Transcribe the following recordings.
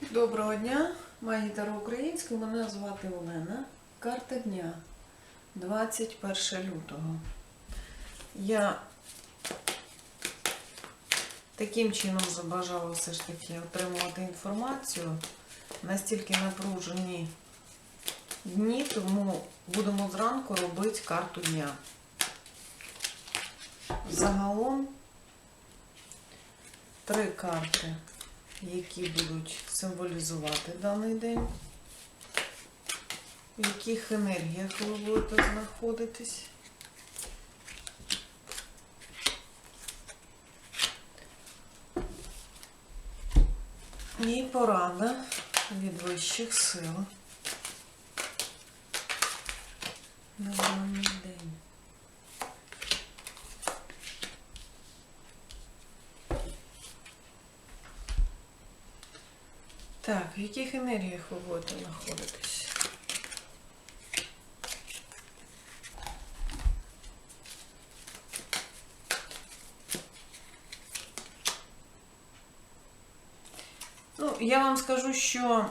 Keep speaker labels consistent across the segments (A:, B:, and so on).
A: Доброго дня, магітара українська, мене звати Олена. Карта дня 21 лютого. Я таким чином забажала все ж таки отримувати інформацію. Настільки напружені дні, тому будемо зранку робити карту дня. Загалом три карти які будуть символізувати даний день, в яких енергіях ви будете знаходитись. І порада від вищих сил на даний день. Так, в яких енергіях ви будете знаходитись? Ну, я вам скажу, що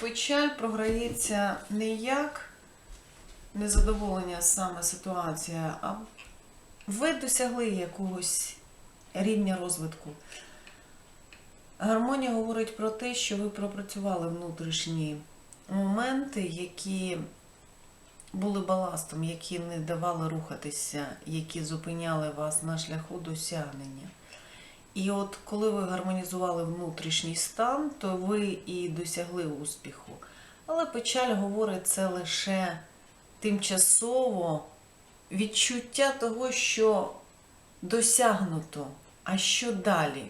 A: печаль програється не як незадоволення саме ситуація, а ви досягли якогось рівня розвитку. Гармонія говорить про те, що ви пропрацювали внутрішні моменти, які були баластом, які не давали рухатися, які зупиняли вас на шляху досягнення. І от коли ви гармонізували внутрішній стан, то ви і досягли успіху. Але печаль говорить це лише тимчасово відчуття того, що досягнуто, а що далі.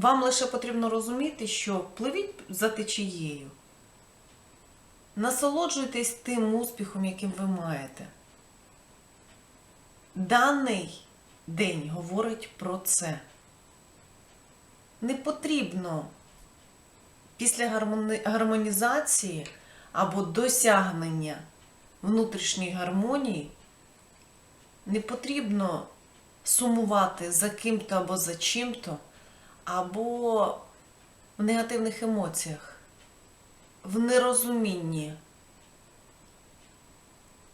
A: Вам лише потрібно розуміти, що пливіть за течією. Насолоджуйтесь тим успіхом, яким ви маєте. Даний день говорить про це. Не потрібно після гармонізації або досягнення внутрішньої гармонії не потрібно сумувати за ким-то або за чим-то або в негативних емоціях, в нерозумінні,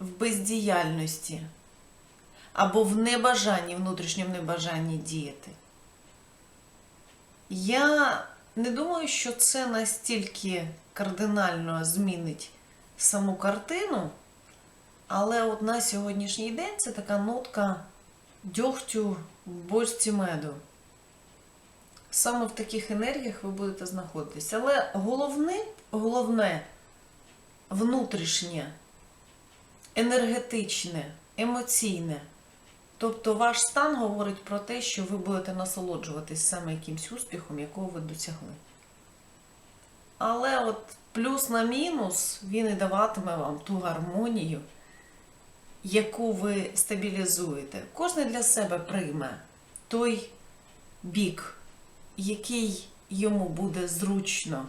A: в бездіяльності, або в небажанні, внутрішньому небажанні діяти. Я не думаю, що це настільки кардинально змінить саму картину, але от на сьогоднішній день це така нотка дьогтю в бочці меду. Саме в таких енергіях ви будете знаходитися. Але головне, головне внутрішнє, енергетичне, емоційне. Тобто ваш стан говорить про те, що ви будете насолоджуватись саме якимсь успіхом, якого ви досягли. Але от плюс на мінус він і даватиме вам ту гармонію, яку ви стабілізуєте. Кожен для себе прийме той бік який йому буде зручно,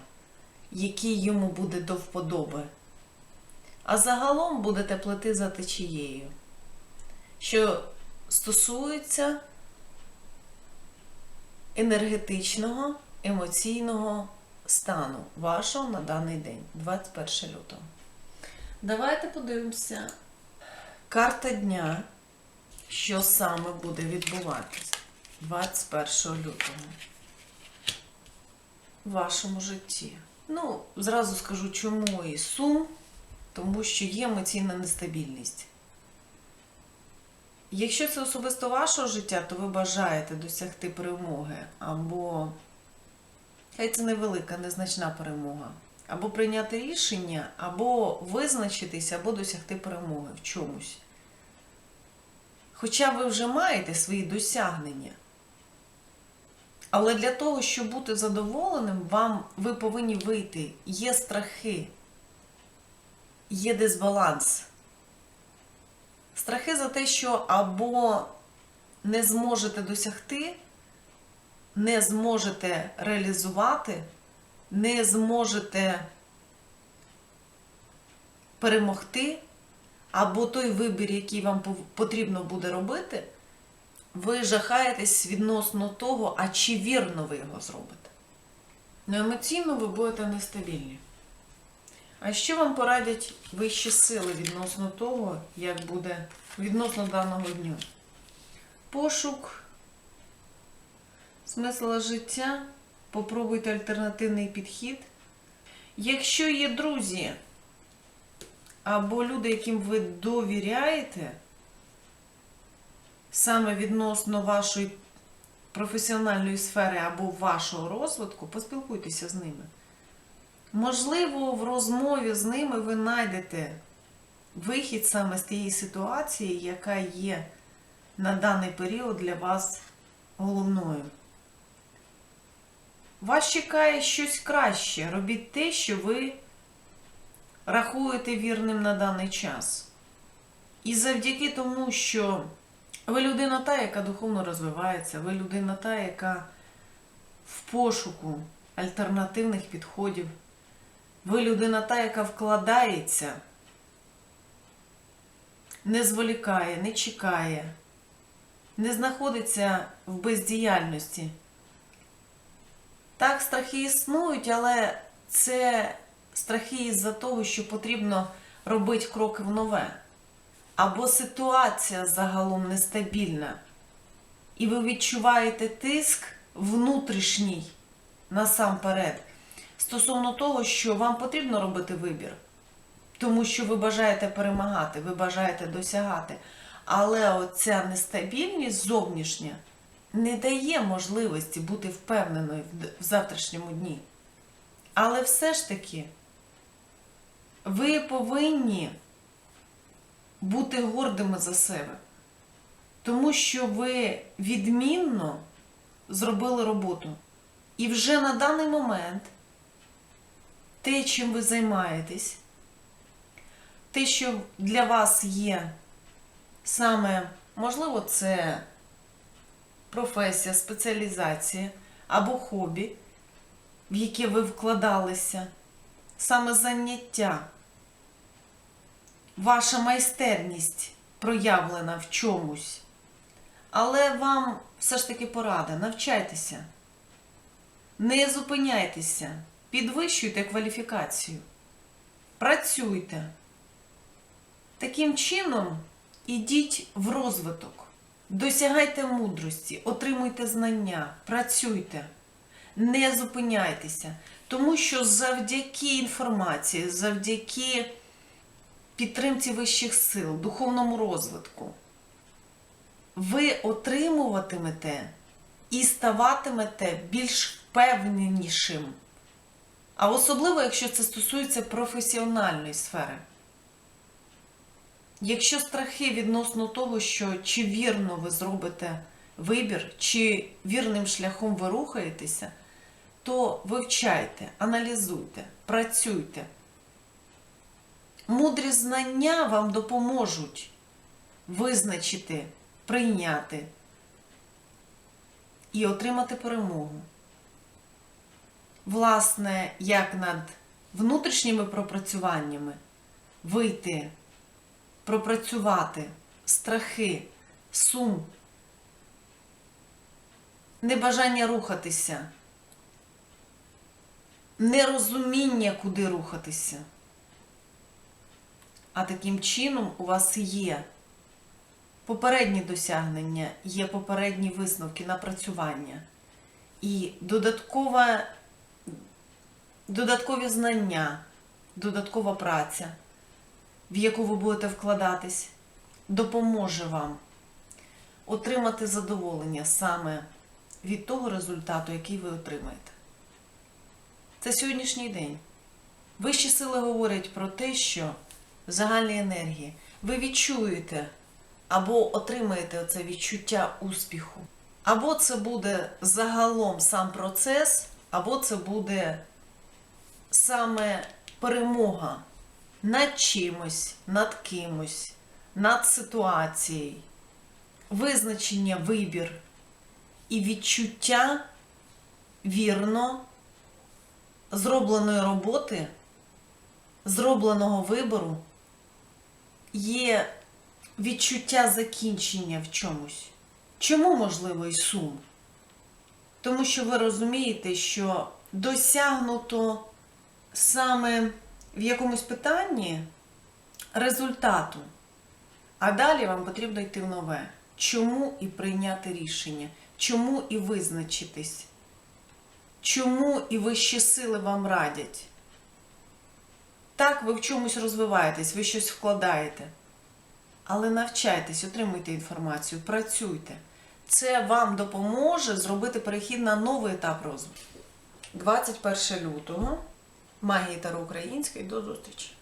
A: який йому буде до вподоби. А загалом будете плити за течією, що стосується енергетичного, емоційного стану вашого на даний день, 21 лютого. Давайте подивимося. Карта дня, що саме буде відбуватись 21 лютого вашому житті. Ну, зразу скажу, чому і сум, тому що є емоційна нестабільність. Якщо це особисто вашого життя, то ви бажаєте досягти перемоги, або хай це невелика, незначна перемога, або прийняти рішення, або визначитись, або досягти перемоги в чомусь. Хоча ви вже маєте свої досягнення. Але для того, щоб бути задоволеним, вам ви повинні вийти. Є страхи, є дисбаланс. Страхи за те, що або не зможете досягти, не зможете реалізувати, не зможете перемогти, або той вибір, який вам потрібно буде робити, ви жахаєтесь відносно того, а чи вірно ви його зробите. Ну, емоційно ви будете нестабільні. А що вам порадять вищі сили відносно того, як буде відносно даного дню? Пошук смисла життя, попробуйте альтернативний підхід. Якщо є друзі або люди, яким ви довіряєте, саме відносно вашої професіональної сфери або вашого розвитку, поспілкуйтеся з ними. Можливо, в розмові з ними ви знайдете вихід саме з тієї ситуації, яка є на даний період для вас головною. Вас чекає щось краще. Робіть те, що ви рахуєте вірним на даний час. І завдяки тому, що ви людина та, яка духовно розвивається, ви людина та, яка в пошуку альтернативних підходів, ви людина та, яка вкладається, не зволікає, не чекає, не знаходиться в бездіяльності. Так, страхи існують, але це страхи із-за того, що потрібно робити кроки в нове. Або ситуація загалом нестабільна, і ви відчуваєте тиск внутрішній насамперед стосовно того, що вам потрібно робити вибір, тому що ви бажаєте перемагати, ви бажаєте досягати. Але оця нестабільність зовнішня не дає можливості бути впевненою в завтрашньому дні. Але все ж таки, ви повинні бути гордими за себе, тому що ви відмінно зробили роботу. І вже на даний момент те, чим ви займаєтесь, те, що для вас є саме, можливо, це професія, спеціалізація або хобі, в яке ви вкладалися, саме заняття, ваша майстерність проявлена в чомусь. Але вам все ж таки порада, навчайтеся, не зупиняйтеся, підвищуйте кваліфікацію, працюйте. Таким чином ідіть в розвиток. Досягайте мудрості, отримуйте знання, працюйте, не зупиняйтеся, тому що завдяки інформації, завдяки підтримці вищих сил, духовному розвитку, ви отримуватимете і ставатимете більш впевненішим. А особливо, якщо це стосується професіональної сфери. Якщо страхи відносно того, що чи вірно ви зробите вибір, чи вірним шляхом ви рухаєтеся, то вивчайте, аналізуйте, працюйте. Мудрі знання вам допоможуть визначити, прийняти і отримати перемогу. Власне, як над внутрішніми пропрацюваннями вийти пропрацювати страхи, сум, небажання рухатися, нерозуміння, куди рухатися. А таким чином у вас є попередні досягнення, є попередні висновки, напрацювання і додаткова, додаткові знання, додаткова праця в яку ви будете вкладатись, допоможе вам отримати задоволення саме від того результату, який ви отримаєте. Це сьогоднішній день. Вищі сили говорять про те, що в загальній енергії ви відчуєте або отримаєте це відчуття успіху. Або це буде загалом сам процес, або це буде саме перемога над чимось, над кимось, над ситуацією, визначення, вибір і відчуття вірно зробленої роботи, зробленого вибору є відчуття закінчення в чомусь. Чому можливо і сум? Тому що ви розумієте, що досягнуто саме в якомусь питанні результату. А далі вам потрібно йти в нове. Чому і прийняти рішення? Чому і визначитись? Чому і вищі сили вам радять? Так, ви в чомусь розвиваєтесь, ви щось вкладаєте. Але навчайтесь, отримуйте інформацію, працюйте. Це вам допоможе зробити перехід на новий етап розвитку. 21 лютого. Магії Таро Української. До зустрічі!